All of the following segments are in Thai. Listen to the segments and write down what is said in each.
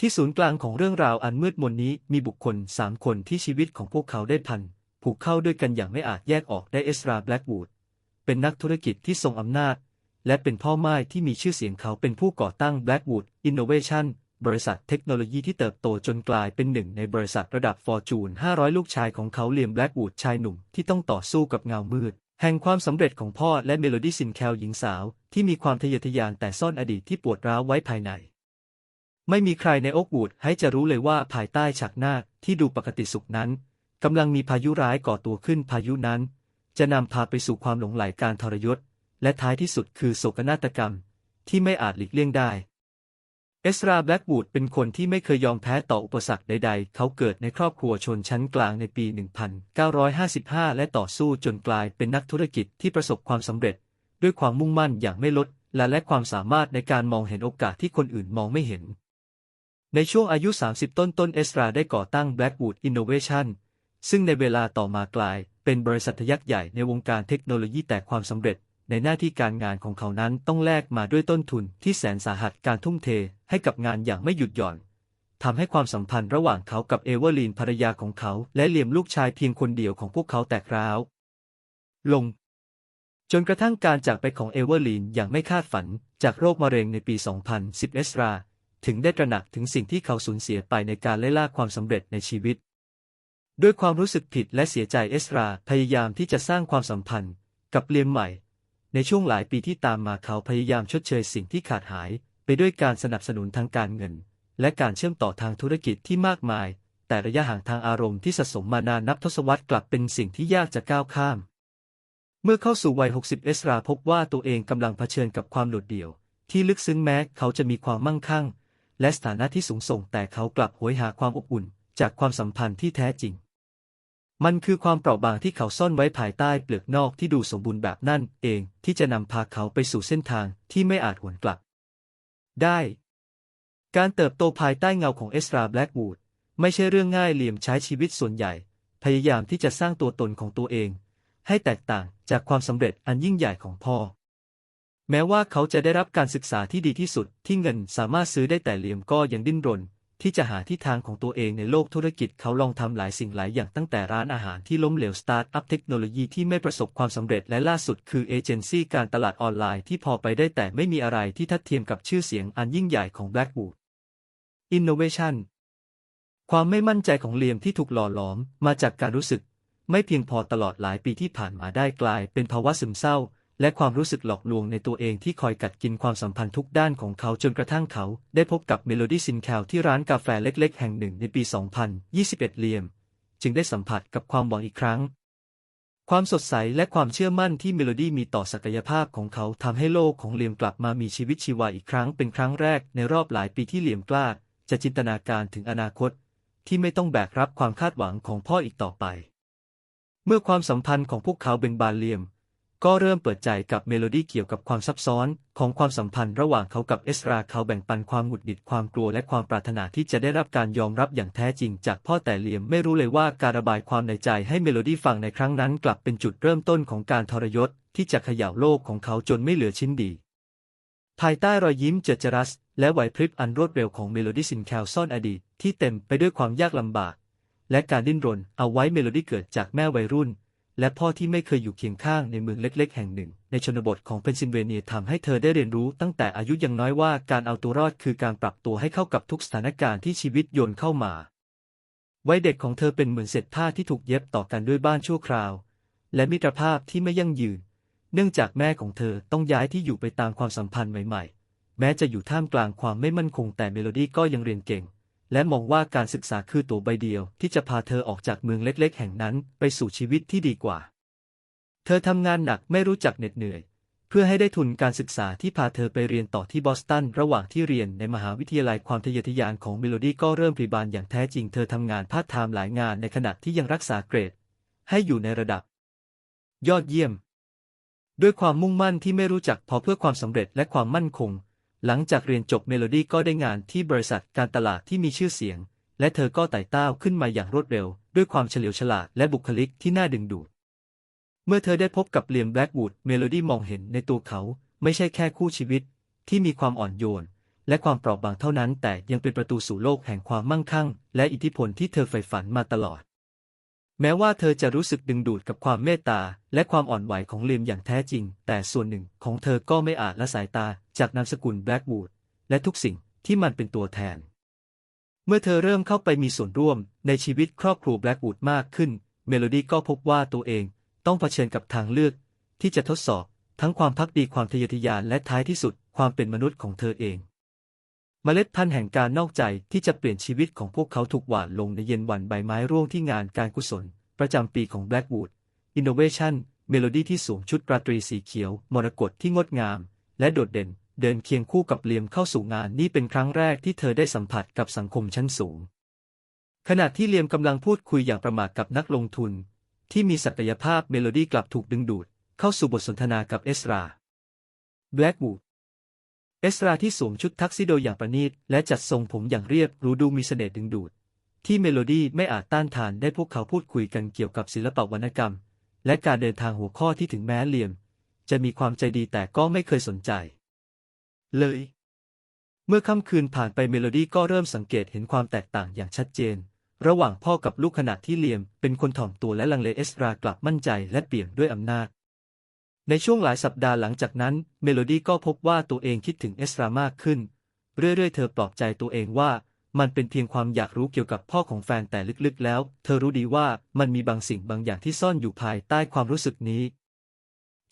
ที่ศูนย์กลางของเรื่องราวอันมืดมนนี้มีบุคคลสามคนที่ชีวิตของพวกเขาได้พันผูกเข้าด้วยกันอย่างไม่อาจแยกออกได้เอสราแบล็กวูดเป็นนักธุรกิจที่ทรงอำนาจ และเป็นพ่อไม้ที่มีชื่อเสียงเขาเป็นผู้ก่อตั้ง Blackwood Innovation บริษัทเทคโนโลยีที่เติบโตจนกลายเป็นหนึ่งในบริษัทระดับฟอร์จูน 500 ลูกชายของเขาเลียมแบล็กวูดชายหนุ่มที่ต้องต่อสู้กับเงามืด แห่งความสำเร็จของพ่อและเมโลดี้ซินแคลหญิงสาว ที่มีความทะเยอทะยานแต่ซ่อนอดีตที่ปวดร้าวไว้ภายใน ไม่มีใครในโอกวูดให้จะรู้เลยว่าภายใต้ฉากหน้าที่ดูปกติสุขนั้นกำลังมีพายุร้ายก่อตัวขึ้นพายุนั้น จะนำพาไปสู่ความหลงไหลการทรยศ และท้ายที่สุดคือโศกนาฏกรรม ที่ไม่อาจหลีกเลี่ยงได้เอสราแบล็กวูดเป็นคนที่ไม่เคยยอมแพ้ต่ออุปสรรคใดๆ เขาเกิดในครอบครัวชนชั้นกลางในปี 1955 และต่อสู้จนกลายเป็นนักธุรกิจที่ประสบความสำเร็จ ด้วยความมุ่งมั่นอย่างไม่ลด และและความสามารถในการมองเห็นโอกาสที่คนอื่นมองไม่เห็น ในช่วงอายุ 30 ต้นต้นเอสราได้ก่อตั้ง Blackwood Innovation ซึ่งในเวลาต่อมากลาย เป็นบริษัทยักษ์ใหญ่ในวงการเทคโนโลยีแต่ความสำเร็จ ในหน้าที่การงานของเขานั้นต้องแลกมาด้วยต้นทุนที่แสนสาหัสการทุ่มเทให้กับงานอย่างไม่หยุดหย่อนทำให้ความสัมพันธ์ระหว่างเขากับเอเวอร์ลีนภรรยาของเขา และเหลี่ยมลูกชายเพียงคนเดียวของพวกเขาแตกร้าว ลง จนกระทั่งการจากไปของเอเวอร์ลีนอย่างไม่คาดฝันจากโรคมะเร็งในปี 2010 เอสรา ถึงได้ตระหนักถึงสิ่งที่เขาสูญเสียไปในการไล่ล่าความสำเร็จในชีวิต ด้วยความรู้สึกผิดและเสียใจเอสราพยายามที่จะสร้างความสัมพันธ์กับเลียมใหม่ ในช่วงหลายปีที่ตามมาเขาพยายามชดเชยสิ่งที่ขาดหาย ไปด้วยการสนับสนุนทางการเงิน และการเชื่อมต่อทางธุรกิจที่มากมาย แต่ระยะห่างทางอารมณ์ที่สะสมมานานนับทศวรรษกลับเป็นสิ่งที่ยากจะก้าวข้าม เมื่อเข้าสู่วัย 60 เอสราพบว่าตัวเองกำลังเผชิญกับความโดดเดี่ยว ที่ลึกซึ้งแม้เขาจะมีความมั่งคั่ง และสถานะที่สูงส่งแต่เขากลับโหยหาความอบอุ่น จากความสัมพันธ์ที่แท้จริง มันคือความเปราะบางที่เขาซ่อนไว้ภายใต้เปลือกนอกที่ดูสมบูรณ์แบบนั่นเองที่จะนำพาเขาไปสู่เส้นทางที่ไม่อาจหวนกลับ ได้ การเติบโตภายใต้เงาของเอสราแบล็กวูดไม่ใช่เรื่องง่ายเหลี่ยมใช้ชีวิตส่วนใหญ่ พยายามที่จะสร้างตัวตนของตัวเอง ให้แตกต่างจากความสำเร็จอันยิ่งใหญ่ของพ่อ แม้ว่าเขาจะได้รับการศึกษาที่ดีที่สุดที่เงินสามารถซื้อได้แต่เหลี่ยมก็ยังดิ้นรน ที่จะหาที่ทางของตัวเองในโลกธุรกิจเขาลองทำหลายสิ่งหลายอย่างตั้งแต่ร้านอาหารที่ล้มเหลวสตาร์ทอัพเทคโนโลยีที่ไม่ประสบความสำเร็จและล่าสุดคือเอเจนซี่การตลาดออนไลน์ที่พอไปได้แต่ไม่มีอะไรที่ทัดเทียมกับชื่อเสียงอันยิ่งใหญ่ของ Blackwood Innovation ความไม่มั่นใจของเลียมที่ถูกหล่อหลอมมาจากการรู้สึก ไม่เพียงพอตลอดหลายปีที่ผ่านมาได้กลายเป็นภาวะซึมเศร้า และความรู้สึกหลอกลวงในตัวเองที่คอยกัดกินความสัมพันธ์ทุกด้านของเขาจนกระทั่งเขาได้พบกับเมโลดี้ซินแคลที่ร้านกาแฟเล็ก ๆ แห่งหนึ่งในปี 2021 เลียม จึงได้สัมผัสกับความหวังอีกครั้ง ความสดใสและความเชื่อมั่นที่เมโลดี้มีต่อศักยภาพของเขาทำให้โลกของเลียมกลับมามีชีวิตชีวาอีกครั้งเป็นครั้งแรกในรอบหลายปีที่เลียมกล้าจะจินตนาการถึงอนาคต ที่ไม่ต้องแบกรับความคาดหวังของพ่ออีกต่อไป เมื่อความสัมพันธ์ของพวกเขาเบ่งบานเลียม ก็เริ่มเปิดใจกับเมโลดี้เกี่ยวกับความซับซ้อนของความสัมพันธ์ระหว่างเขากับเอสราเขาแบ่งปันความหงุดหงิดความกลัวและความปรารถนาที่จะได้รับการยอมรับอย่างแท้จริงจากพ่อแต่เลียมไม่รู้เลยว่าการระบายความในใจให้เมโลดี้ฟังในครั้งนั้นกลับเป็นจุดเริ่มต้นของการทรยศที่จะเขย่าโลกของเขาจนไม่เหลือชิ้นดี ภายใต้รอยยิ้มเจิดจรัส และไหวพริบอันรวดเร็วของเมโลดี้ซินแคลซ่อนอดีตที่เต็มไปด้วยความยากลำบาก และการดิ้นรนเอาไว้เมโลดี้เกิดจากแม่วัยรุ่น และพ่อที่ไม่เคยอยู่เคียงข้างในเมืองเล็กๆ แห่งหนึ่ง ในชนบทของเพนซิลเวเนียทำให้เธอได้เรียนรู้ตั้งแต่อายุยังน้อยว่าการเอาตัวรอดคือการปรับตัวให้เข้ากับทุกสถานการณ์ที่ชีวิตโยนเข้ามา วัยเด็กของเธอเป็นเหมือนเศษผ้าที่ถูกเย็บต่อกันด้วยบ้านชั่วคราว และมิตรภาพที่ไม่ยั่งยืน เนื่องจากแม่ของเธอต้องย้ายที่อยู่ไปตามความสัมพันธ์ใหม่ ๆ แม้จะอยู่ท่ามกลางความไม่มั่นคงแต่เมโลดี้ก็ยังเรียนเก่ง และมองว่าการศึกษาคือตัวใบเดียวที่จะพาเธอออกจากเมืองเล็กๆ แห่งนั้นไปสู่ชีวิตที่ดีกว่า เธอทำงานหนักไม่รู้จักเหน็ดเหนื่อย เพื่อให้ได้ทุนการศึกษาที่พาเธอไปเรียนต่อที่บอสตัน ระหว่างที่เรียนในมหาวิทยาลัยความทะเยอทะยานของเมโลดี้ก็เริ่มปริบานอย่างแท้จริง เธอทำงานพาร์ทไทม์หลายงานในขณะที่ยังรักษาเกรด ให้อยู่ในระดับ ยอดเยี่ยม ด้วยความมุ่งมั่นที่ไม่รู้จักพอเพื่อความสำเร็จและความมั่นคง หลังจากเรียนจบเมโลดี้ก็ได้งานที่บริษัทการตลาดที่มีชื่อเสียง และเธอก็ไต่เต้าขึ้นมาอย่างรวดเร็ว ด้วยความเฉลียวฉลาดและบุคลิกที่น่าดึงดูด เมื่อเธอได้พบกับเลียมแบล็กวูดเมโลดี้มองเห็นในตัวเขา ไม่ใช่แค่คู่ชีวิต ที่มีความอ่อนโยน และความเปราะบางเท่านั้น แต่ยังเป็นประตูสู่โลกแห่งความมั่งคั่ง และอิทธิพลที่เธอใฝ่ฝันมาตลอด แม้ว่าเธอจะรู้สึกดึงดูดกับความเมตตาและความอ่อนไหวของเลิมอย่างแท้จริง แต่ส่วนหนึ่งของเธอก็ไม่อาจละสายตา จากนามสกุลแบล็กวูดและทุกสิ่งที่มันเป็นตัวแทน เมื่อเธอเริ่มเข้าไปมีส่วนร่วมในชีวิตครอบครัวแบล็กวูดมากขึ้น เมโลดี้ก็พบว่าตัวเองต้องเผชิญกับทางเลือก ที่จะทดสอบทั้งความพักดีความทะเยอทะยานและท้ายที่สุดความเป็นมนุษย์ของเธอเองเมล็ดพันธุ์แห่งการนอกใจที่จะเปลี่ยนชีวิตของพวกเขาถูกหว่านลงในเย็นวันใบไม้ร่วงที่งานการกุศล ประจำปีของ Blackwood Innovation เมโลดี้ที่สวมชุดราตรีสีเขียว มรกตที่งดงาม และโดดเด่น เดินเคียงคู่กับเลียมเข้าสู่งานนี่เป็นครั้งแรกที่เธอได้สัมผัสกับสังคมชั้นสูง ขณะที่เลียมกำลังพูดคุยอย่างประมาทกับนักลงทุน ที่มีศักยภาพเมโลดี้กลับถูกดึงดูด เข้าสู่บทสนทนากับเอสรา Blackwood เอสราที่สวมชุดทักซิโดอย่างประณีตและจัดทรงผมอย่างเรียบรู้ดูมีเสน่ห์ดึงดูด ที่เมโลดี้ไม่อาจต้านทานได้พวกเขาพูดคุยกันเกี่ยวกับศิลปวรรณกรรม และการเดินทางหัวข้อที่ถึงแม้เลียม จะมีความใจดีแต่ก็ไม่เคยสนใจ เลย เมื่อค่ำคืนผ่านไปเมโลดี้ก็เริ่มสังเกตเห็นความแตกต่างอย่างชัดเจน ระหว่างพ่อกับลูกขณะที่เลียม เป็นคนถ่อมตัวและลังเลเอสรากลับมั่นใจและเปี่ยมด้วยอำนาจ ในช่วงหลายสัปดาห์หลังจากนั้น เมโลดี้ก็พบว่าตัวเองคิดถึงเอสรามากขึ้น เรื่อยๆ เธอปลอบใจตัวเองว่ามันเป็นเพียงความอยากรู้เกี่ยวกับพ่อของแฟนแต่ลึกๆ แล้ว เธอรู้ดีว่ามันมีบางสิ่งบางอย่างที่ซ่อนอยู่ภายใต้ความรู้สึกนี้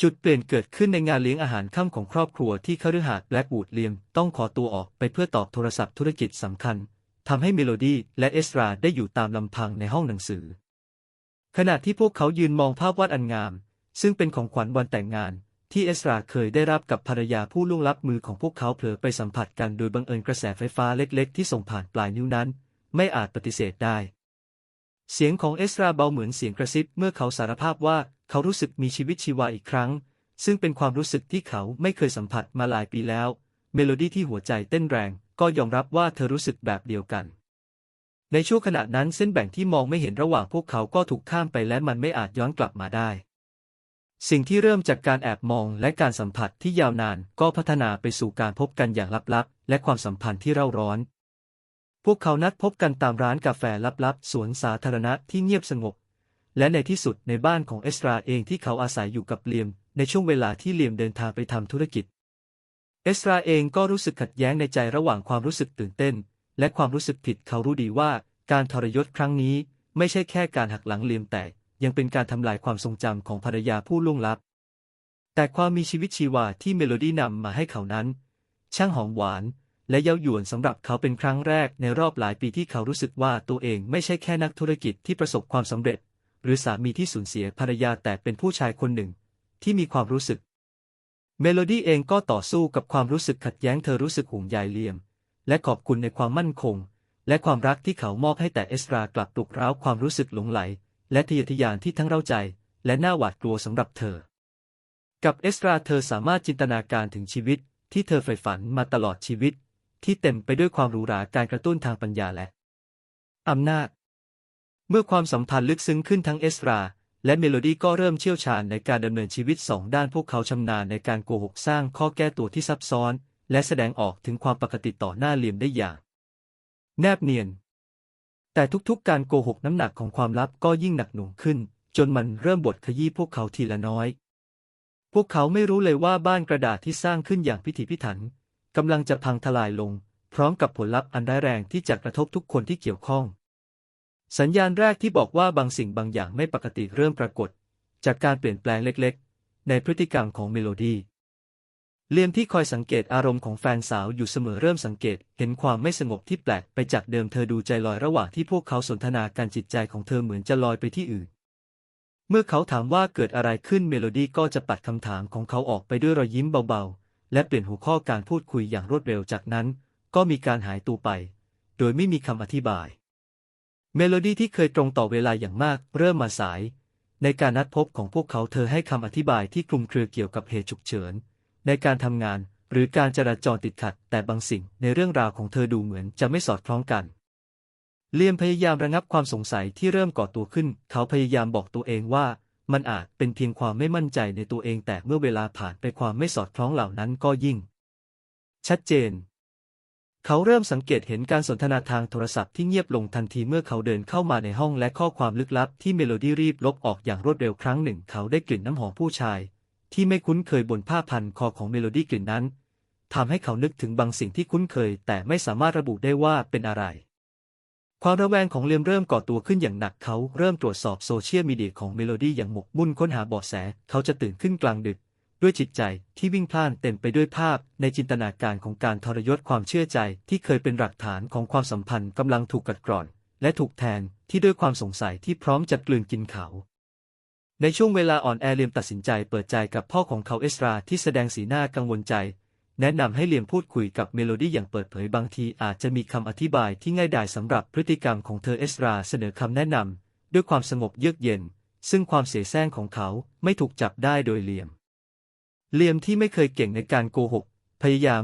จุดเปลี่ยนเกิดขึ้นในงานเลี้ยงอาหารค่ำของครอบครัวที่คฤหาสน์แบล็กวูดเลียมต้องขอตัวออกไปเพื่อตอบโทรศัพท์ธุรกิจสำคัญทำให้เมโลดี้และเอสราได้อยู่ตามลำพังในห้องหนังสือ ขณะที่พวกเขายืนมองภาพวาดอันงาม ซึ่งเป็นของขวัญวันแต่งงาน ที่เอสราเคยได้รับกับภรรยาผู้ล่วงลับมือของพวกเขาเผลอไปสัมผัสกันโดยบังเอิญกระแสไฟฟ้าเล็กๆ ที่ส่งผ่านปลายนิ้วนั้น ไม่อาจปฏิเสธได้ เสียงของเอสราเบาเหมือนเสียงกระซิบเมื่อเขาสารภาพว่า เขารู้สึกมีชีวิตชีวาอีกครั้ง ซึ่งเป็นความรู้สึกที่เขาไม่เคยสัมผัสมาหลายปีแล้ว เมโลดี้ที่หัวใจเต้นแรง ก็ยอมรับว่าเธอรู้สึกแบบเดียวกัน ในช่วงขณะนั้นเส้นแบ่งที่มองไม่เห็นระหว่างพวกเขาก็ถูกข้ามไปและมันไม่อาจย้อนกลับมาได้สิ่งที่เริ่มจากการแอบมองและการสัมผัสที่ยาวนานก็พัฒนาไปสู่การพบกันอย่างลับๆ และความสัมพันธ์ที่เร่าร้อน พวกเขานัดพบกันตามร้านกาแฟลับๆ สวนสาธารณะที่เงียบสงบ และในที่สุดในบ้านของเอสราเองที่เขาอาศัยอยู่กับเลียม ในช่วงเวลาที่เลียมเดินทางไปทำธุรกิจ เอสราเองก็รู้สึกขัดแย้งในใจระหว่างความรู้สึกตื่นเต้น และความรู้สึกผิดเขารู้ดีว่าการทรยศครั้งนี้ ไม่ใช่แค่การหักหลังเลียมแต่ยังเป็นการทำลายความทรงจำของภรรยาผู้ล่วงลับ แต่ความมีชีวิตชีวาที่เมโลดี้นำมาให้เขานั้น ช่างหอมหวาน และเย้ายวนสำหรับเขาเป็นครั้งแรกในรอบหลายปีที่เขารู้สึกว่าตัวเองไม่ใช่แค่นักธุรกิจที่ประสบความสำเร็จ หรือสามีที่สูญเสียภรรยาแต่เป็นผู้ชายคนหนึ่ง ที่มีความรู้สึก เมโลดี้เองก็ต่อสู้กับความรู้สึกขัดแย้งเธอรู้สึกห่วงใยเลียม และขอบคุณในความมั่นคง และความรักที่เขามอบให้แต่เอสรากลับปลุกร้าวความรู้สึกหลงไหล และทะเยอทะยานที่ทั้งเร้าใจ และน่าหวาดกลัวสำหรับเธอ กับเอสราเธอสามารถจินตนาการถึงชีวิต ที่เธอใฝ่ฝันมาตลอดชีวิต ที่เต็มไปด้วยความหรูหราการกระตุ้นทางปัญญาและอำนาจ เมื่อความสัมพันธ์ลึกซึ้งขึ้นทั้งเอสรา และเมโลดี้ก็เริ่มเชี่ยวชาญในการดำเนินชีวิตสองด้านพวกเขาชำนาญในการโกหกสร้างข้อแก้ตัวที่ซับซ้อน และแสดงออกถึงความปกติต่อหน้าเลียมได้อย่าง แนบเนียน แต่ทุกๆ การโกหกน้ำหนักของความลับก็ยิ่งหนักหน่วงขึ้น จนมันเริ่มบดขยี้พวกเขาทีละน้อย พวกเขาไม่รู้เลยว่าบ้านกระดาษที่สร้างขึ้นอย่างพิถีพิถันกำลังจะพังทลายลง พร้อมกับผลลัพธ์อันร้ายแรงที่จะกระทบทุกคนที่เกี่ยวข้อง สัญญาณแรกที่บอกว่าบางสิ่งบางอย่างไม่ปกติเริ่มปรากฏ จากการเปลี่ยนแปลงเล็กๆ ในพฤติกรรมของเมโลดี้เลียมที่คอยสังเกตอารมณ์ของแฟนสาวอยู่เสมอเริ่มสังเกตเห็นความไม่สงบที่แปลกไปจากเดิมเธอดูใจลอยระหว่างที่พวกเขาสนทนาการจิตใจของเธอเหมือนจะลอยไปที่อื่น เมื่อเขาถามว่าเกิดอะไรขึ้นเมโลดี้ก็จะปัดคำถามของเขาออกไปด้วยรอยยิ้มเบาๆ และเปลี่ยนหัวข้อการพูดคุยอย่างรวดเร็วจากนั้น ก็มีการหายตัวไป โดยไม่มีคำอธิบาย เมโลดี้ที่เคยตรงต่อเวลาอย่างมากเริ่มมาสาย ในการนัดพบของพวกเขาเธอให้คำอธิบายที่คลุมเครือเกี่ยวกับเหตุฉุกเฉิน ในการทำงานหรือการจราจรติดขัด แต่บางสิ่งในเรื่องราวของเธอดูเหมือนจะไม่สอดคล้องกันเลียมพยายามระงับความสงสัยที่เริ่มก่อตัวขึ้น เขาพยายามบอกตัวเองว่า มันอาจเป็นเพียงความไม่มั่นใจในตัวเองแต่เมื่อเวลาผ่านไปความไม่สอดคล้องเหล่านั้นก็ยิ่ง ชัดเจน เขาเริ่มสังเกตเห็นการสนทนาทางโทรศัพท์ที่เงียบลงทันทีเมื่อเขาเดินเข้ามาในห้องและข้อความลึกลับที่เมโลดี้รีบลบออกอย่างรวดเร็วครั้งหนึ่ง เขาได้กลิ่นน้ำหอมผู้ชาย ที่ไม่คุ้นเคยบนผ้าพันคอของเมโลดี้กลิ่นนั้นทำให้เขานึกถึงบางสิ่งที่คุ้นเคย แต่ไม่สามารถระบุได้ว่าเป็นอะไร ความระแวงของเลียมเริ่มก่อตัวขึ้นอย่างหนักเขาเริ่มตรวจสอบโซเชียลมีเดียของเมโลดี้อย่างหมกมุ่นค้นหาเบาะแส เขาจะตื่นขึ้นกลางดึก ด้วยจิตใจที่วิ่งพล่านเต็มไปด้วยภาพในจินตนาการของการทรยศความเชื่อใจที่เคยเป็นหลักฐานของความสัมพันธ์กำลังถูกกัดกร่อน และถูกแทนที่ด้วยความสงสัยที่พร้อมจะกลืนกินเขา ในช่วงเวลาอ่อนแอเลียมตัดสินใจเปิดใจกับพ่อของเขาเอสราที่แสดงสีหน้ากังวลใจ แนะนำให้เลียมพูดคุยกับเมโลดี้อย่างเปิดเผยบางทีอาจจะมีคำอธิบายที่ง่ายดายสำหรับพฤติกรรมของเธอเอสราเสนอคำแนะนำด้วยความสงบเยือกเย็น ซึ่งความเสียแซงของเขาไม่ถูกจับได้โดยเลียม เลียมที่ไม่เคยเก่งในการโกหก พยายาม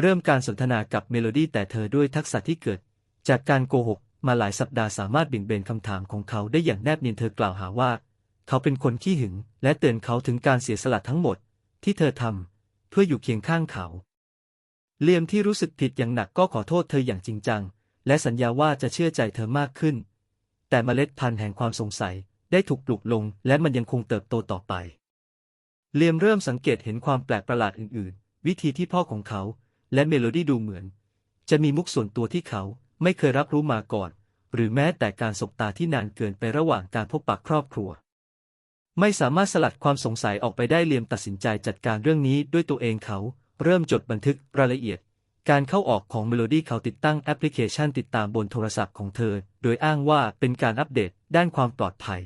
เริ่มการสนทนากับเมโลดี้แต่เธอด้วยทักษะที่เกิด จากการโกหกมาหลายสัปดาห์สามารถบี่งเบนคำถามของเขาได้อย่างแนบเนียนเธอกล่าวหาว่า เขาเป็นคนขี้หึง และเตือนเขาถึงการเสียสละทั้งหมด ที่เธอทำเพื่ออยู่เคียงข้างเขา เลียมที่รู้สึกผิดอย่างหนักก็ขอโทษเธออย่างจริงจัง และสัญญาว่าจะเชื่อใจเธอมากขึ้น แต่เมล็ดพันธุ์แห่งความสงสัยได้ถูกปลูกลง และมันยังคงเติบโตต่อไป เลียมเริ่มสังเกตเห็นความแปลกประหลาดอื่นๆ วิธีที่พ่อของเขา และเมโลดี้ดูเหมือน จะมีมุกส่วนตัวที่เขาไม่เคยรับรู้มาก่อน หรือแม้แต่การสบตาที่นานเกินไประหว่างการพบปะครอบครัว ไม่สามารถสลัดความสงสัยออกไปได้เลียมตัดสินใจจัดการเรื่องนี้ด้วยตัวเองเขาเริ่มจดบันทึกรายละเอียด การเข้าออกของเมโลดี้เขาติดตั้งแอปพลิเคชันติดตามบนโทรศัพท์ของเธอ โดยอ้างว่าเป็นการอัปเดตด้านความปลอดภัย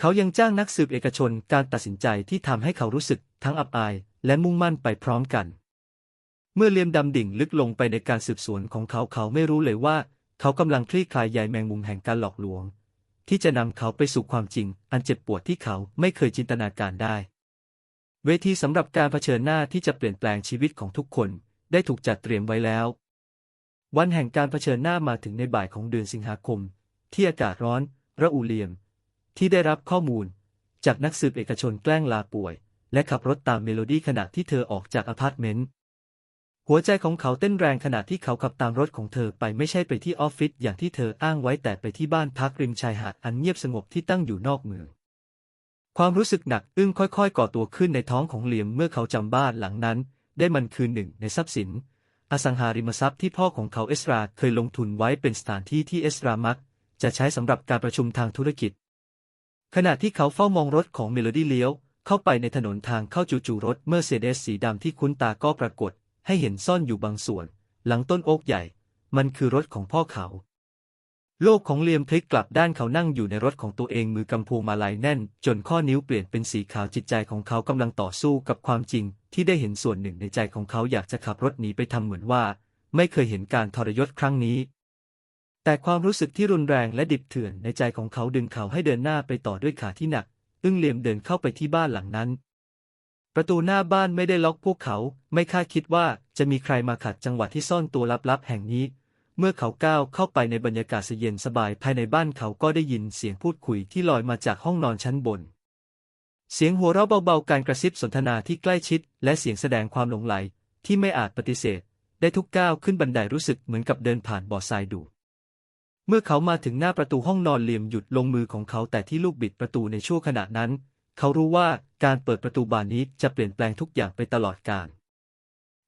เขายังจ้างนักสืบเอกชนการตัดสินใจที่ทำให้เขารู้สึกทั้งอับอายและมุ่งมั่นไปพร้อมกัน เมื่อเลียมดำดิ่งลึกลงไปในการสืบสวนของเขาเขาไม่รู้เลยว่า เขากำลังคลี่คลายใยแมงมุมแห่งการหลอกลวง ที่จะนำเขาไปสู่ความจริง อันเจ็บปวดที่เขาไม่เคยจินตนาการได้ เวทีสำหรับการเผชิญหน้าที่จะเปลี่ยนแปลงชีวิตของทุกคน ได้ถูกจัดเตรียมไว้แล้ว วันแห่งการเผชิญหน้ามาถึงในบ่ายของเดือนสิงหาคม ที่อากาศร้อน ระอุเลียม ที่ได้รับข้อมูล จากนักสืบเอกชนแกล้งลาป่วย และขับรถตามเมโลดี้ขณะที่เธอออกจากอพาร์ตเมนต์หัวใจของเขาเต้นแรงขณะที่เขาขับตามรถของเธอไปไม่ใช่ไปที่ออฟฟิศอย่างที่เธออ้างไว้แต่ไปที่บ้านพักริมชายหาดอันเงียบสงบที่ตั้งอยู่นอกเมือง ความรู้สึกหนักอึ้งค่อยๆ ก่อตัวขึ้นในท้องของเหลียมเมื่อเขาจำบ้านหลังนั้น ได้มันคือหนึ่งในทรัพย์สิน อสังหาริมทรัพย์ที่พ่อของเขาเอสราเคยลงทุนไว้เป็นสถานที่ที่เอสรามักจะใช้สำหรับการประชุมทางธุรกิจ ขณะที่เขาเฝ้ามองรถของเมโลดี้เลี้ยว เข้าไปในถนนทางเข้าจู่ๆรถเมอร์เซเดสสีดำที่คุ้นตาก็ปรากฏ ให้เห็นซ่อนอยู่บางส่วน หลังต้นโอ๊กใหญ่ มันคือรถของพ่อเขา โลกของเลียมพลิกกลับด้านเขานั่งอยู่ในรถของตัวเองมือกำพวงมาลัยแน่น จนข้อนิ้วเปลี่ยนเป็นสีขาวจิตใจของเขากำลังต่อสู้กับความจริง ที่ได้เห็นส่วนหนึ่งในใจของเขาอยากจะขับรถหนีไปทำเหมือนว่า ไม่เคยเห็นการทรยศครั้งนี้ แต่ความรู้สึกที่รุนแรงและดิบเถื่อนในใจของเขาดึงเขาให้เดินหน้าไปต่อด้วยขาที่หนัก อึ้งเลียมเดินเข้าไปที่บ้านหลังนั้น ประตูหน้าบ้านไม่ได้ล็อกพวกเขา ไม่คาดคิดว่าจะมีใครมาขัดจังหวะที่ซ่อนตัวลับๆแห่งนี้ เมื่อเขาก้าวเข้าไปในบรรยากาศเย็นสบายภายในบ้านเขาก็ได้ยินเสียงพูดคุยที่ลอยมาจากห้องนอนชั้นบน เสียงหัวเราะเบาๆ การกระซิบสนทนาที่ใกล้ชิด และเสียงแสดงความหลงไหลที่ไม่อาจปฏิเสธ ได้ทุกก้าวขึ้นบันไดรู้สึกเหมือนกับเดินผ่านบ่อทรายดู เมื่อเขามาถึงหน้าประตูห้องนอนเหลี่ยมหยุดลงมือของเขาแต่ที่ลูกบิดประตูในช่วงขณะนั้น เขารู้ว่าการเปิดประตูบานนี้จะเปลี่ยนแปลงทุกอย่างไปตลอดกาล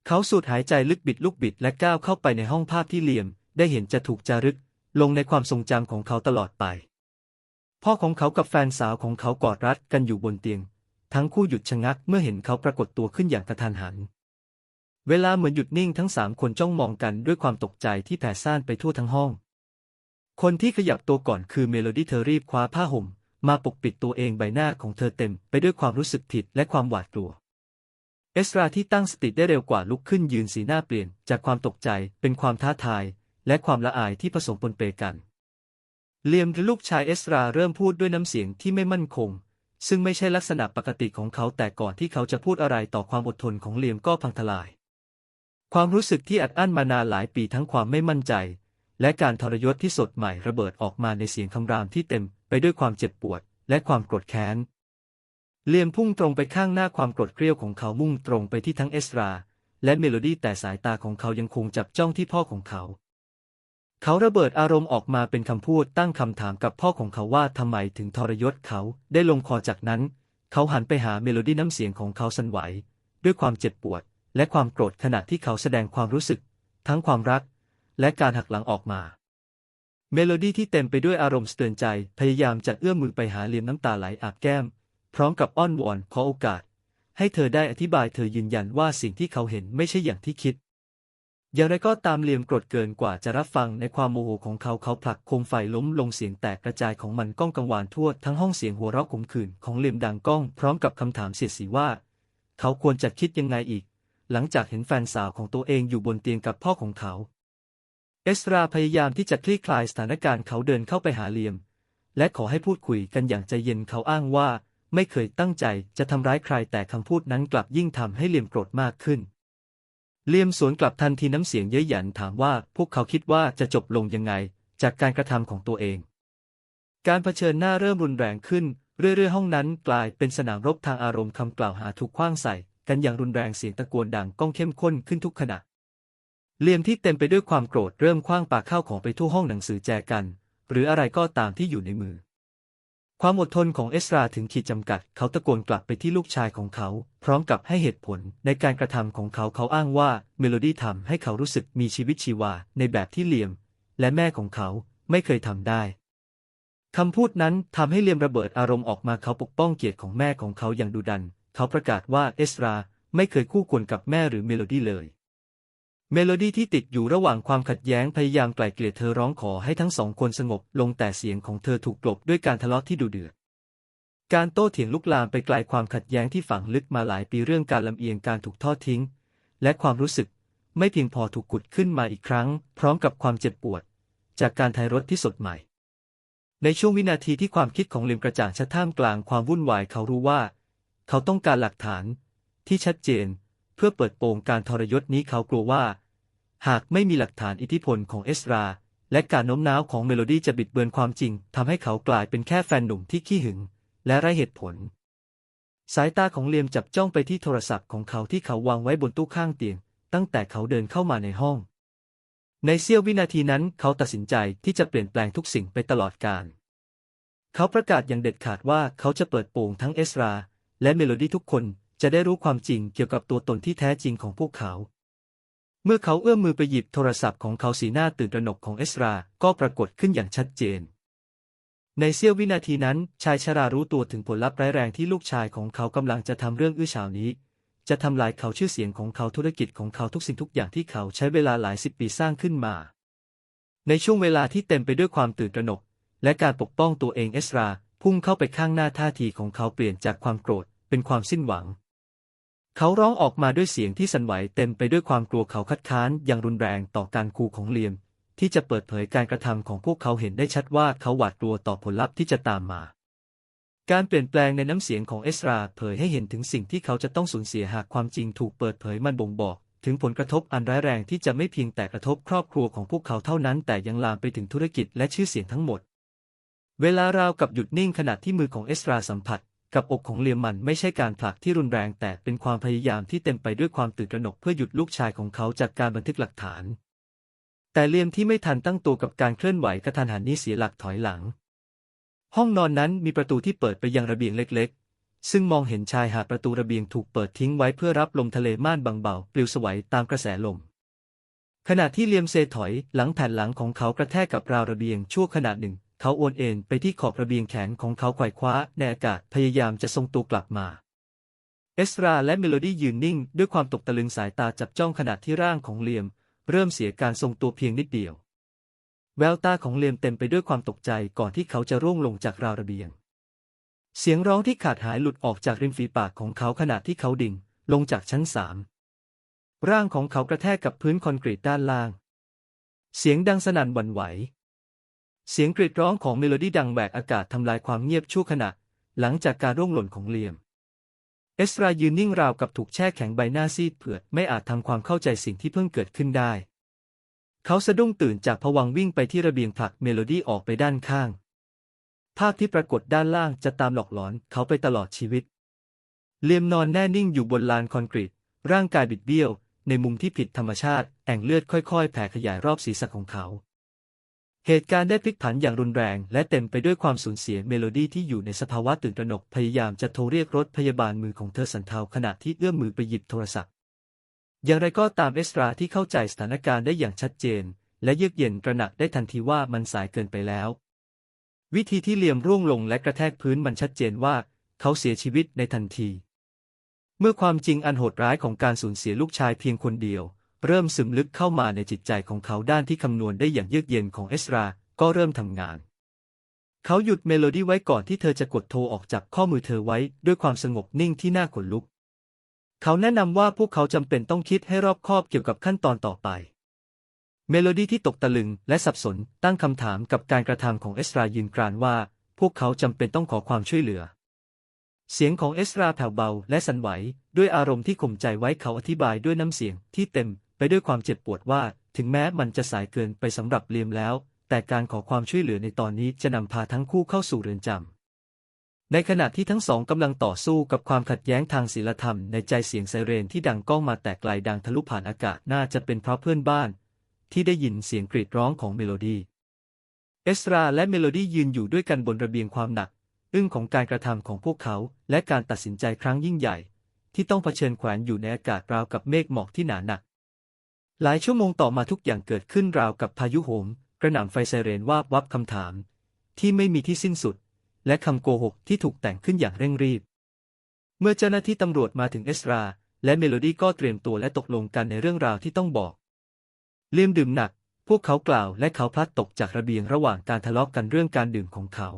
เขาสูดหายใจลึกบิดลูกบิดและก้าวเข้าไปในห้องภาพที่เหลี่ยม ได้เห็นจะถูกจารึก ลงในความทรงจำของเขาตลอดไป พ่อของเขากับแฟนสาวของเขากอดรัดกันอยู่บนเตียง ทั้งคู่หยุดชะงักเมื่อเห็นเขาปรากฏตัวขึ้นอย่างกระทันหัน เวลาเหมือนหยุดนิ่งทั้งสามคนจ้องมองกันด้วยความตกใจที่แผ่ซ่านไปทั่วทั้งห้อง คนที่ขยับตัวก่อนคือเมโลดี้เธอรีบคว้าผ้าห่ม มาปกปิดตัวเองใบหน้าของเธอเต็มไปด้วยความรู้สึกผิดและความหวาดกลัว เอสราที่ตั้งสติได้เร็วกว่าลุกขึ้นยืนสีหน้าเปลี่ยน จากความตกใจเป็นความท้าทาย และความละอายที่ผสมปนเปกัน เลียมลูกชายเอสราเริ่มพูดด้วยน้ำเสียงที่ไม่มั่นคง ซึ่งไม่ใช่ลักษณะปกติของเขาแต่ก่อนที่เขาจะพูดอะไรต่อความอดทนของเลียมก็พังทลาย ความรู้สึกที่อัดอั้นมานานหลายปีทั้งความไม่มั่นใจ และการทรยศที่สดใหม่ระเบิดออกมาในเสียงคำรามที่เต็มไปด้วยความเจ็บปวด และความโกรธแค้น เลียมพุ่งตรงไปข้างหน้าความโกรธเกรี้ยวของเขามุ่งตรงไปที่ทั้งเอสรา และเมโลดี้แต่สายตาของเขายังคงจับจ้องที่พ่อของเขา เขาระเบิดอารมณ์ออกมาเป็นคำพูดตั้งคำถามกับพ่อของเขาว่าทำไมถึงทรยศเขาได้ลงคอจากนั้น เขาหันไปหาเมโลดี้น้ำเสียงของเขาสั่นไหว ด้วยความเจ็บปวด และความโกรธขณะที่เขาแสดงความรู้สึก ทั้งความรัก และการหักหลังออกมา เมโลดี้ที่เต็มไปด้วยอารมณ์สะเตือนใจพยายามจะเอื้อมมือไปหาเลียมน้ำตาไหลอาบแก้ม พร้อมกับอ้อนวอนขอโอกาส ให้เธอได้อธิบายเธอยืนยันว่าสิ่งที่เขาเห็นไม่ใช่อย่างที่คิด อย่างไรก็ตามเลียมโกรธเกินกว่าจะรับฟังในความโมโหของเขาเขาผลักโคมไฟล้มลงเสียงแตกกระจายของมันก้องกังวานทั่วทั้งห้องเสียงหัวเราะขมขื่นของเลียมดังก้องพร้อมกับคำถามเสียดสีว่า เขาควรจะคิดยังไงอีกหลังจากเห็นแฟนสาวของตัวเองอยู่บนเตียงกับพ่อของเขา เอสราพยายามที่จะคลี่คลายสถานการณ์เขาเดินเข้าไปหาเลียม และขอให้พูดคุยกันอย่างใจเย็นเขาอ้างว่า ไม่เคยตั้งใจจะทำร้ายใครแต่คำพูดนั้นกลับยิ่งทำให้เลียมโกรธมากขึ้น เลียมสวนกลับทันทีน้ำเสียงเย้ยหยันถามว่าพวกเขาคิดว่าจะจบลงยังไง จากการกระทำของตัวเอง การเผชิญหน้าเริ่มรุนแรงขึ้น เรื่อยๆห้องนั้นกลายเป็นสนามรบทางอารมณ์คำกล่าวหาถูกคว้างใส่ กันอย่างรุนแรงเสียงตะโกนดังก้องเข้มข้นขึ้นทุกขณะ เลียมที่เต็มไปด้วยความโกรธเริ่มคว้างปากข้าวของไปทั่วห้องหนังสือแจกัน หรืออะไรก็ตามที่อยู่ในมือ ความอดทนของเอสราถึงขีดจำกัด เขาตะโกนกลับไปที่ลูกชายของเขา พร้อมกับให้เหตุผลในการกระทำของเขาเขาอ้างว่าเมโลดี้ทำให้เขารู้สึกมีชีวิตชีวาในแบบที่เลียม และแม่ของเขาไม่เคยทำได้คำพูดนั้นทำให้เลียมระเบิดอารมณ์ออกมาเขาปกป้องเกียรติของแม่ของเขาอย่างดุดัน เขาประกาศว่าเอสราไม่เคยคู่ควรกับแม่หรือเมโลดี้เลย เมโลดี้ที่ติดอยู่ระหว่างความขัดแย้งพยายามไกล่เกลี่ยเธอร้องขอให้ทั้งสองคนสงบลงแต่เสียงของเธอถูกกลบด้วยการทะเลาะที่ดุเดือด การโต้เถียงลุกลามไปไกลความขัดแย้งที่ฝังลึกมาหลายปีเรื่องการลำเอียงการถูกทอดทิ้ง และความรู้สึกไม่เพียงพอถูกกุดขึ้นมาอีกครั้ง พร้อมกับความเจ็บปวด จากการไทยรถที่สดใหม่ ในช่วงวินาทีที่ความคิดของเลมกระจ่างชัดท่ามกลางความวุ่นวายเขารู้ว่า เขาต้องการหลักฐานที่ชัดเจน พื่อเปิดโปงการทรยศนี้เขากลัวว่า หากไม่มีหลักฐานอิทธิพลของเอสรา และการโน้มน้าวของเมโลดี้จะบิดเบือนความจริงทำให้เขากลายเป็นแค่แฟนหนุ่มที่ขี้หึง และไร้เหตุผล สายตาของเลียมจับจ้องไปที่โทรศัพท์ของเขาที่เขาวางไว้บนตู้ข้างเตียง ตั้งแต่เขาเดินเข้ามาในห้อง ในเสี้ยววินาทีนั้นเขาตัดสินใจที่จะเปลี่ยนแปลงทุกสิ่งไปตลอดกาลเขาประกาศอย่างเด็ดขาดว่าเขาจะเปิดโปงทั้งเอสราและเมโลดี้ทุกคน จะได้รู้ความจริงเกี่ยวกับตัวตนที่แท้จริงของพวกเขา เมื่อเขาเอื้อมมือไปหยิบโทรศัพท์ของเขาสีหน้าตื่นตระหนกของเอสรา ก็ปรากฏขึ้นอย่างชัดเจน ในเสี้ยววินาทีนั้น ชายชรารู้ตัวถึงผลลัพธ์ร้ายแรงที่ลูกชายของเขากำลังจะทำเรื่องอื้อฉาวนี้ จะทำลายเขาชื่อเสียงของเขาธุรกิจของเขาทุกสิ่งทุกอย่างที่เขาใช้เวลาหลายสิบปีสร้างขึ้นมา ในช่วงเวลาที่เต็มไปด้วยความตื่นตระหนก และการปกป้องตัวเองเอสรา พุ่งเข้าไปข้างหน้าท่าทีของเขาเปลี่ยนจากความโกรธเป็นความสิ้นหวัง เขาร้องออกมาด้วยเสียงที่สั่นไหวเต็มไปด้วยความกลัวเขาคัดค้านอย่างรุนแรงต่อการคูของเลียม ที่จะเปิดเผยการกระทำของพวกเขาเห็นได้ชัดว่าเขาหวาดกลัวต่อผลลัพธ์ที่จะตามมา การเปลี่ยนแปลงในน้ำเสียงของเอสราเผยให้เห็นถึงสิ่งที่เขาจะต้องสูญเสียหากความจริงถูกเปิดเผยมันบ่งบอกถึงผลกระทบอันร้ายแรงที่จะไม่เพียงแต่กระทบครอบครัวของพวกเขาเท่านั้น แต่ยังลามไปถึงธุรกิจและชื่อเสียงทั้งหมด เวลาราวกับหยุดนิ่งขณะที่มือของเอสราสัมผัส กับอกของเลียมมันไม่ใช่การผลักที่รุนแรงแต่เป็นความพยายามที่เต็มไปด้วยความตื่นตระหนกเพื่อหยุดลูกชายของเขาจากการบันทึกหลักฐาน แต่เลียมที่ไม่ทันตั้งตัวกับการเคลื่อนไหวกระทันหันนี้เสียหลักถอยหลัง ห้องนอนนั้นมีประตูที่เปิดไปยังระเบียงเล็กๆ ซึ่งมองเห็นชายหาดประตูระเบียงถูกเปิดทิ้งไว้เพื่อรับลมทะเลม่านบางเบาปลิวสวัยตามกระแสลม ขณะที่เลียมเซถอยหลังแผ่นหลังของเขากระแทกกับราวระเบียงชั่วขณะหนึ่ง เขาโอนเอ็นไปที่ขอบระเบียงแขนของเขาไขว่คว้าในอากาศพยายามจะทรงตัวกลับมา เอสราและเมโลดี้ยืนนิ่ง ด้วยความตกตะลึงสายตาจับจ้องขณะที่ร่างของเลียม เริ่มเสียการทรงตัวเพียงนิดเดียว แววตาของเลียมเต็มไปด้วยความตกใจก่อนที่เขาจะร่วงลงจากราวระเบียง เสียงร้องที่ขาดหายหลุดออกจากริมฝีปากของเขาขณะที่เขาดิ่ง ลงจากชั้นสามร่างของเขากระแทกกับพื้นคอนกรีตด้านล่าง เสียงดังสนั่นหวั่นไหว เสียงกรีดร้องของเมโลดี้ดังแหวกอากาศทำลายความเงียบชั่วขณะ หลังจากการร่วงหล่นของเลียม เอสรายืนนิ่งราวกับถูกแช่แข็งใบหน้าซีดเผือดไม่อาจทำความเข้าใจสิ่งที่เพิ่งเกิดขึ้นได้ เขาสะดุ้งตื่นจากผวังวิ่งไปที่ระเบียงผลักเมโลดี้ออกไปด้านข้าง ภาพที่ปรากฏด้านล่างจะตามหลอกหลอนเขาไปตลอดชีวิต เลียมนอนแน่นิ่งอยู่บนลานคอนกรีต ร่างกายบิดเบี้ยว ในมุมที่ผิดธรรมชาติแอ่งเลือดค่อยๆ แผ่ขยายรอบศีรษะของเขา เหตุการณ์ได้พลิกผันอย่างรุนแรง และเต็มไปด้วยความสูญเสียเมโลดี้ที่อยู่ในสภาวะตื่นตระหนกพยายามจะโทรเรียกรถพยาบาลมือของเธอสั่นเทาขณะที่เอื้อมมือไปหยิบโทรศัพท์ อย่างไรก็ตามเอสราที่เข้าใจสถานการณ์ได้อย่างชัดเจน และเยือกเย็นตระหนักได้ทันทีว่ามันสายเกินไปแล้ว วิธีที่เลียมร่วงลงและกระแทกพื้นมันชัดเจนว่า เขาเสียชีวิตในทันที เมื่อความจริงอันโหดร้ายของการสูญเสียลูกชายเพียงคนเดียว เริ่มซึมลึกเข้ามาในจิตใจของเขาด้านที่คำนวณได้อย่างเยือกเย็นของเอสรา ก็เริ่มทำงาน เขาหยุดเมโลดี้ไว้ก่อนที่เธอจะกดโทรออกจากข้อมือเธอไว้ด้วยความสงบนิ่งที่น่าขนลุก เขาแนะนำว่าพวกเขาจำเป็นต้องคิดให้รอบคอบเกี่ยวกับขั้นตอนต่อไป เมโลดี้ที่ตกตะลึงและสับสนตั้งคำถามกับการกระทำของเอสรายืนกรานว่า พวกเขาจำเป็นต้องขอความช่วยเหลือเสียงของเอสราแผ่วเบาและสั่นไหว ด้วยอารมณ์ที่ข่มใจไว้เขาอธิบายด้วยน้ำเสียงที่เต็ม ไปด้วยความเจ็บปวดว่า ถึงแม้มันจะสายเกินไปสำหรับเลียมแล้ว แต่การขอความช่วยเหลือในตอนนี้จะนำพาทั้งคู่เข้าสู่เรือนจำในขณะที่ทั้งสองกำลังต่อสู้กับความขัดแย้งทางศีลธรรมในใจเสียงไซเรนที่ดังก้องมาแต่ไกลดังทะลุผ่านอากาศน่าจะเป็นเพราะเพื่อนบ้าน ที่ได้ยินเสียงกรีดร้องของเมโลดี้เอสราและเมโลดี้ยืนอยู่ด้วยกันบนระเบียงความหนัก อึ้งของการกระทำของพวกเขา และการตัดสินใจครั้งยิ่งใหญ่ ที่ต้องเผชิญแขวนอยู่ในอากาศราวกับเมฆหมอกที่หนาหนัก หลายชั่วโมงต่อมาทุกอย่างเกิดขึ้นราวกับพายุโหม กระหน่ำไฟไซเรนวาบวับคำถาม ที่ไม่มีที่สิ้นสุด และคำโกหกที่ถูกแต่งขึ้นอย่างเร่งรีบ เมื่อเจ้าหน้าที่ตำรวจมาถึงเอสรา และเมโลดี้ก็เตรียมตัวและตกลงกันในเรื่องราวที่ต้องบอก เลียมดื่มหนัก พวกเขากล่าวและเขาพลัดตกจากระเบียงระหว่างการทะเลาะกกันเรื่องการดื่มของเขา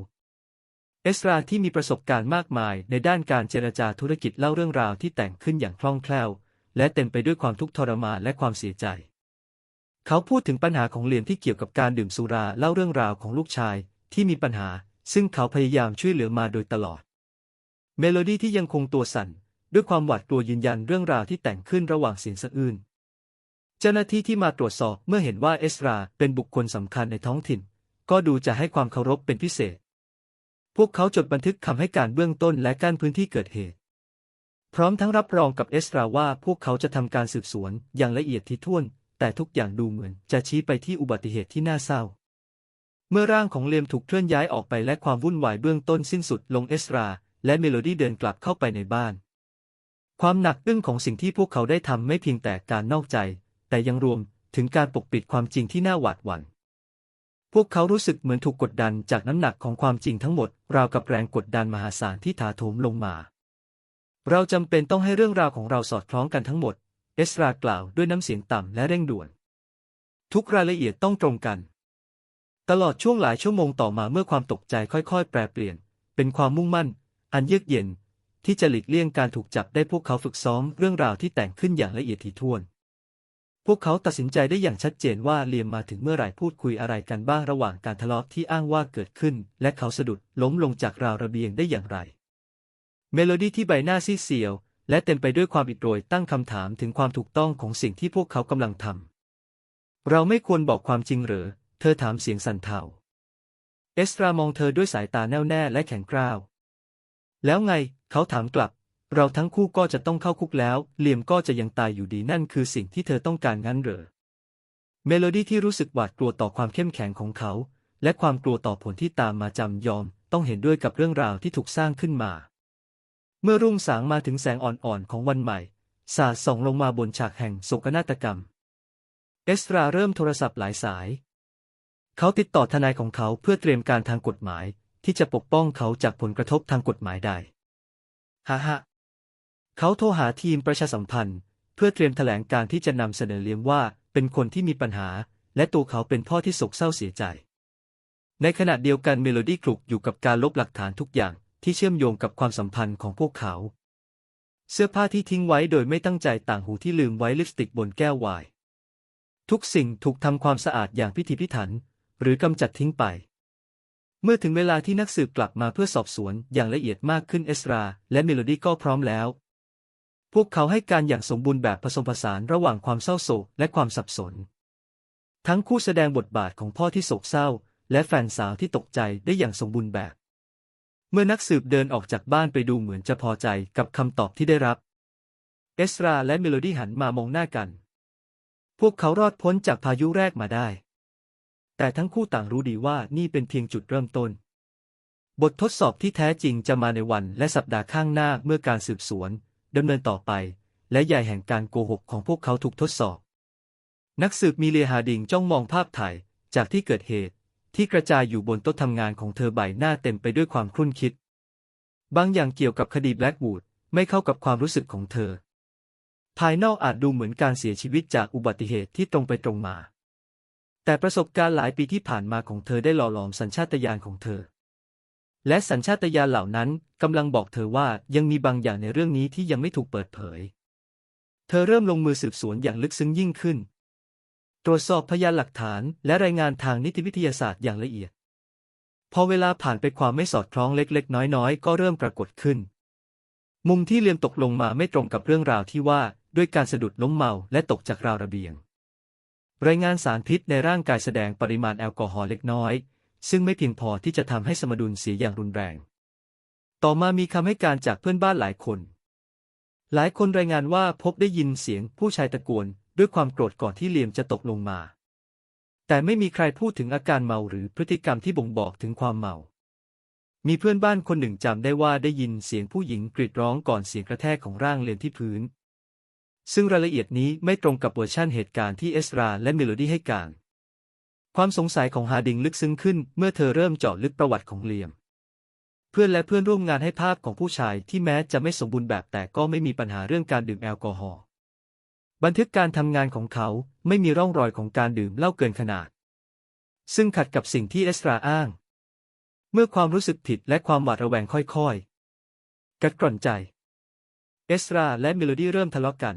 เอสราที่มีประสบการณ์มากมายในด้านการเจรจาธุรกิจเล่าเรื่องราวที่แต่งขึ้นอย่างคล่องแคล่ว และเต็มไปด้วยความทุกข์ทรมานและความเสียใจ เขาพูดถึงปัญหาของเหลียมที่เกี่ยวกับการดื่มสุราเล่าเรื่องราวของลูกชายที่มีปัญหา ซึ่งเขาพยายามช่วยเหลือมาโดยตลอด เมโลดี้ที่ยังคงตัวสั่น ด้วยความหวาดกลัวยืนยันเรื่องราวที่แต่งขึ้นระหว่างเสียงสะอื้นเจ้าหน้าที่ที่มาตรวจสอบเมื่อเห็นว่าเอสราเป็นบุคคลสำคัญในท้องถิ่น ก็ดูจะให้ความเคารพเป็นพิเศษ พวกเขาจดบันทึกคำให้การเบื้องต้นและกั้นพื้นที่เกิดเหตุ พร้อมทั้งรับรองกับเอสราว่าพวกเขาจะทำการสืบสวนอย่างละเอียดถี่ถ้วน แต่ทุกอย่างดูเหมือนจะชี้ไปที่อุบัติเหตุที่น่าเศร้า เมื่อร่างของเลมถูกเคลื่อนย้ายออกไปและความวุ่นวายเบื้องต้นสิ้นสุดลงเอสรา และเมโลดี้เดินกลับเข้าไปในบ้าน ความหนักอึ้งของสิ่งที่พวกเขาได้ทำไม่เพียงแต่การนอกใจ แต่ยังรวมถึงการปกปิดความจริงที่น่าหวาดหวั่นพวกเขารู้สึกเหมือนถูกกดดันจากน้ำหนักของความจริงทั้งหมด ราวกับแรงกดดันมหาศาลที่ถาโถมลงมา เราจำเป็นต้องให้เรื่องราวของเราสอดคล้องกันทั้งหมด เอสรากล่าวด้วยน้ำเสียงต่ำและเร่งด่วน ทุกรายละเอียดต้องตรงกัน ตลอดช่วงหลายชั่วโมงต่อมาเมื่อความตกใจค่อยๆ แปรเปลี่ยน เป็นความมุ่งมั่น อันเยือกเย็น ที่จะหลีกเลี่ยงการถูกจับได้พวกเขาฝึกซ้อมเรื่องราวที่แต่งขึ้นอย่างละเอียดถี่ถ้วน พวกเขาตัดสินใจได้อย่างชัดเจนว่าเลียมมาถึงเมื่อไหร่พูดคุยอะไรกันบ้างระหว่างการทะเลาะที่อ้างว่าเกิดขึ้น และเขาสะดุดล้มลงจากราวระเบียงได้อย่างไร เมโลดี้ที่ใบหน้าซีเซียว และเต็มไปด้วยความอิดโรยตั้งคำถามถึงความถูกต้องของสิ่งที่พวกเขากำลังทำ เราไม่ควรบอกความจริงหรือ เธอถามเสียงสั่นเทา เอสตรามองเธอด้วยสายตาแน่วแน่และแข็งกร้าว แล้วไง เขาถามกลับ เราทั้งคู่ก็จะต้องเข้าคุกแล้วเลียมก็จะยังตายอยู่ดีนั่นคือสิ่งที่เธอต้องการงั้นเหรอ เมโลดี้ที่รู้สึกหวาดกลัวต่อความเข้มแข็งของเขา และความกลัวต่อผลที่ตามมาจำยอม ต้องเห็นด้วยกับเรื่องราวที่ถูกสร้างขึ้นมา เมื่อรุ่งสางมาถึงแสงอ่อนๆของวันใหม่ สาดส่องลงมาบนฉากแห่งโศกนาฏกรรม เอสราเริ่มโทรศัพท์หลายสาย เขาติดต่อทนายของเขาเพื่อเตรียมการทางกฎหมาย ที่จะปกป้องเขาจากผลกระทบทางกฎหมายใดฮ่าฮ่าเขาโทรหาทีมประชาสัมพันธ์ เพื่อเตรียมแถลงการที่จะนำเสนอเลียมว่าเป็นคนที่มีปัญหา และตัวเขาเป็นพ่อที่โศกเศร้าเสียใจ ในขณะเดียวกันเมโลดี้คลุกอยู่กับการลบหลักฐานทุกอย่าง ที่เชื่อมโยงกับความสัมพันธ์ของพวกเขา เสื้อผ้าที่ทิ้งไว้โดยไม่ตั้งใจต่างหูที่ลืมไว้ลิปสติกบนแก้วไวน์ทุกสิ่งถูกทำความสะอาดอย่างพิถีพิถัน หรือกำจัดทิ้งไป เมื่อถึงเวลาที่นักสืบกลับมาเพื่อสอบสวนอย่างละเอียดมากขึ้นเอสรา และเมโลดี้ก็พร้อมแล้ว พวกเขาให้การอย่างสมบูรณ์แบบผสมผสานระหว่างความเศร้าโศกและความสับสน ทั้งคู่แสดงบทบาทของพ่อที่โศกเศร้า และแฟนสาวที่ตกใจได้อย่างสมบูรณ์แบบ เมื่อนักสืบเดินออกจากบ้านไปดูเหมือนจะพอใจกับคำตอบที่ได้รับ เอสราและเมโลดี้หันมามองหน้ากัน พวกเขารอดพ้นจากพายุแรกมาได้ แต่ทั้งคู่ต่างรู้ดีว่านี่เป็นเพียงจุดเริ่มต้น บททดสอบที่แท้จริงจะมาในวันและสัปดาห์ข้างหน้าเมื่อการสืบสวนดำเนินต่อไป และใหญ่แห่งการโกหกของพวกเขาถูกทดสอบ นักสืบมีเลียฮาดิงจ้องมองภาพถ่ายจากที่เกิดเหตุ ที่กระจายอยู่บนโต๊ะทำงานของเธอใบหน้าเต็มไปด้วยความครุ่นคิด บางอย่างเกี่ยวกับคดีแบล็กวูดไม่เข้ากับความรู้สึกของเธอ ภายนอกอาจดูเหมือนการเสียชีวิตจากอุบัติเหตุที่ตรงไปตรงมา แต่ประสบการณ์หลายปีที่ผ่านมาของเธอได้หล่อหลอมสัญชาตญาณของเธอ และสัญชาตญาณเหล่านั้นกำลังบอกเธอว่ายังมีบางอย่างในเรื่องนี้ที่ยังไม่ถูกเปิดเผย เธอเริ่มลงมือสืบสวนอย่างลึกซึ้งยิ่งขึ้น ตรวจสอบพยานหลักฐาน และรายงานทางนิติวิทยาศาสตร์อย่างละเอียด พอเวลาผ่านไปความไม่สอดคล้องเล็ก ๆ น้อย ๆ ก็เริ่มปรากฏขึ้น มุมที่เลียมตกลงมาไม่ตรงกับเรื่องราวที่ว่า ด้วยการสะดุดล้มเมาและตกจากราวระเบียง รายงานสารพิษในร่างกายแสดงปริมาณแอลกอฮอล์เล็กน้อย ซึ่งไม่เพียงพอที่จะทำให้สมดุลเสียอย่างรุนแรง ต่อมามีคำให้การจากเพื่อนบ้านหลายคนหลายคนรายงานว่าพบได้ยินเสียงผู้ชายตะโกน ด้วยความโกรธก่อนที่เลียมจะตกลงมา แต่ไม่มีใครพูดถึงอาการเมาหรือพฤติกรรมที่บ่งบอกถึงความเมา มีเพื่อนบ้านคนหนึ่งจำได้ว่าได้ยินเสียงผู้หญิงกรีดร้องก่อนเสียงกระแทกของร่างเลียมที่พื้น ซึ่งรายละเอียดนี้ไม่ตรงกับเวอร์ชั่นเหตุการณ์ที่เอสราและเมโลดี้ให้การ ความสงสัยของฮาดิงลึกซึ้งขึ้นเมื่อเธอเริ่มเจาะลึกประวัติของเลียมเพื่อนและเพื่อนร่วมงานให้ภาพของผู้ชายที่แม้จะไม่สมบูรณ์แบบแต่ก็ไม่มีปัญหาเรื่องการดื่มแอลกอฮอล์ บันทึกการทำงานของเขาไม่มีร่องรอยของการดื่มเหล้าเกินขนาด ซึ่งขัดกับสิ่งที่เอสราอ้าง เมื่อความรู้สึกผิดและความหวาดระแวงค่อยๆ กัดกร่อนใจ เอสราและเมโลดี้เริ่มทะเลาะกัน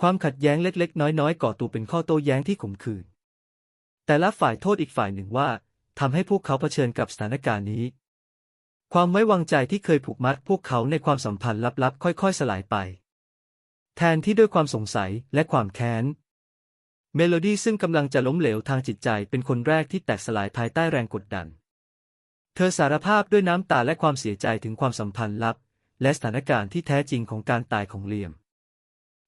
ความขัดแย้งเล็กๆ น้อยๆ ก่อตัวเป็นข้อโต้แย้งที่ขมขื่นแต่ละฝ่ายโทษอีกฝ่ายหนึ่งว่าทำให้พวกเขาเผชิญกับสถานการณ์นี้ ความไว้วางใจที่เคยผูกมัดพวกเขาในความสัมพันธ์ลับๆ ค่อย ๆ สลายไป แทนที่ด้วยความสงสัยและความแค้น เมโลดี้ซึ่งกำลังจะล้มเหลวทางจิตใจเป็นคนแรกที่แตกสลายภายใต้แรงกดดัน เธอสารภาพด้วยน้ำตาและความเสียใจถึงความสัมพันธ์ลับ และสถานการณ์ที่แท้จริงของการตายของเลียม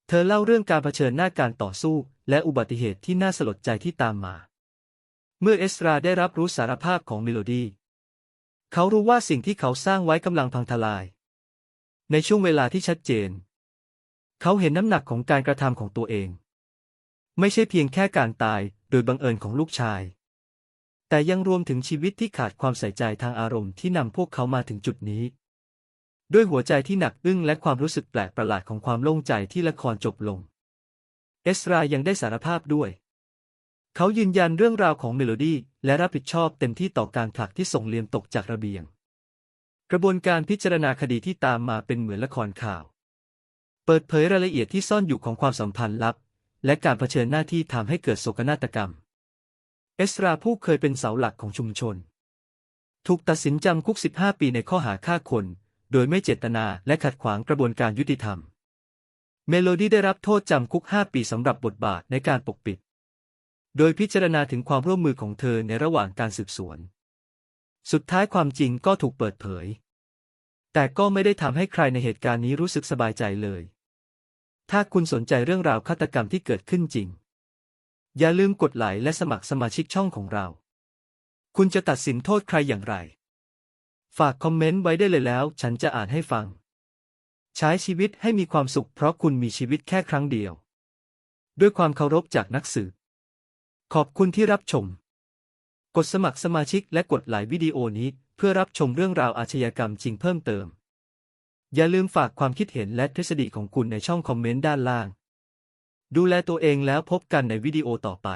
เธอเล่าเรื่องการเผชิญหน้าการต่อสู้ และอุบัติเหตุที่น่าสลดใจที่ตามมา เมื่อเอสราได้รับรู้สารภาพของเมโลดี้เขารู้ว่าสิ่งที่เขาสร้างไว้กำลังพังทลาย ในช่วงเวลาที่ชัดเจน เขาเห็นน้ำหนักของการกระทำของตัวเอง ไม่ใช่เพียงแค่การตายโดยบังเอิญของลูกชาย แต่ยังรวมถึงชีวิตที่ขาดความใส่ใจทางอารมณ์ที่นำพวกเขามาถึงจุดนี้ ด้วยหัวใจที่หนักอึ้งและความรู้สึกแปลกประหลาดของความโล่งใจที่ละครจบลง เอสรายังได้สารภาพด้วย เขายืนยันเรื่องราวของเมโลดี้และรับผิดชอบเต็มที่ต่อการผลักที่ส่งเลียมตกจากระเบียง กระบวนการพิจารณาคดีที่ตามมาเป็นเหมือนละครข่าว เปิดเผยรายละเอียดที่ซ่อนอยู่ของความสัมพันธ์ลับ และการเผชิญหน้าที่ทำให้เกิดโศกนาฏกรรม เอสราผู้เคยเป็นเสาหลักของชุมชน ถูกตัดสินจำคุก 15 ปีในข้อหาฆ่าคน โดยไม่เจตนาและขัดขวางกระบวนการยุติธรรม เมโลดี้ได้รับโทษจำคุก 5 ปีสำหรับบทบาทในการปกปิด โดยพิจารณาถึงความร่วมมือของเธอในระหว่างการสืบสวน สุดท้ายความจริงก็ถูกเปิดเผย แต่ก็ไม่ได้ทำให้ใครในเหตุการณ์นี้รู้สึกสบายใจเลย ถ้าคุณสนใจเรื่องราวฆาตกรรมที่เกิดขึ้นจริง อย่าลืมกดไลค์และสมัครสมาชิกช่องของเรา คุณจะตัดสินโทษใครอย่างไร ฝากคอมเมนต์ไว้ได้เลยแล้ว ฉันจะอ่านให้ฟัง ใช้ชีวิตให้มีความสุขเพราะคุณมีชีวิตแค่ครั้งเดียว ด้วยความเคารพจากนักสืบขอบคุณที่รับชม กดสมัครสมาชิกและกดไลค์วิดีโอนี้ เพื่อรับชมเรื่องราวอาชญากรรมจริงเพิ่มเติม อย่าลืมฝากความคิดเห็นและทฤษฎีของคุณในช่องคอมเมนต์ด้านล่าง ดูแลตัวเองแล้วพบกันในวิดีโอต่อไป